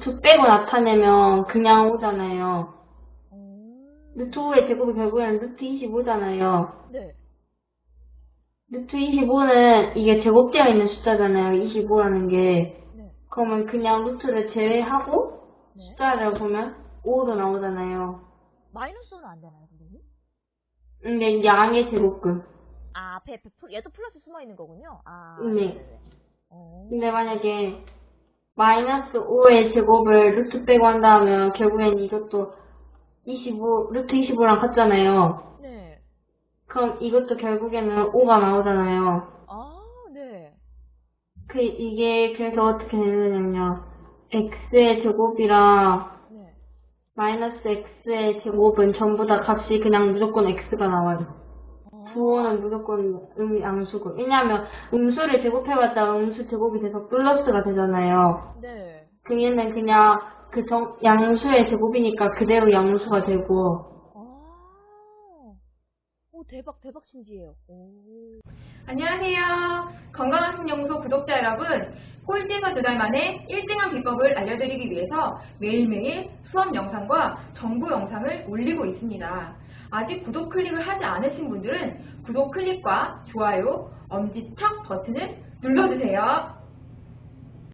루트 빼고 나타내면 그냥 오잖아요. 음, 루트 5의 제곱이 결국에는 루트 25잖아요. 네. 루트 25는 이게 제곱되어 있는 숫자잖아요. 25라는 게. 네. 그러면 그냥 루트를 제외하고 네. 숫자를 보면 5로 나오잖아요. 마이너스는 안 되나요, 선생님? 근데 양의 제곱근. 아, 앞에, 얘도 플러스 숨어 있는 거군요. 아, 네. 네네네. 어, 근데 만약에 마이너스 5의 제곱을 루트 빼고 한다면 결국엔 이것도 25, 루트 25랑 같잖아요. 네. 그럼 이것도 결국에는 5가 나오잖아요. 아, 네. 그, 이게 그래서 어떻게 되느냐면요. x의 제곱이랑 네. 마이너스 x의 제곱은 전부 다 값이 그냥 무조건 x가 나와요. 어, 부호는 무조건 음, 양수고. 왜냐하면 음수를 제곱해봤자 음수 제곱이 돼서 플러스가 되잖아요. 네. 그 얘는 그냥 그 정, 양수의 제곱이니까 그대로 양수가 되고. 아, 오, 대박, 대박 신기해요. 오. 안녕하세요. 건강한 신연구소 구독자 여러분. 꼴찌에서 두 달 만에 1등한 비법을 알려드리기 위해서 매일매일 수업 영상과 정보 영상을 올리고 있습니다. 아직 구독 클릭을 하지 않으신 분들은 구독 클릭과 좋아요, 엄지척 버튼을 눌러주세요.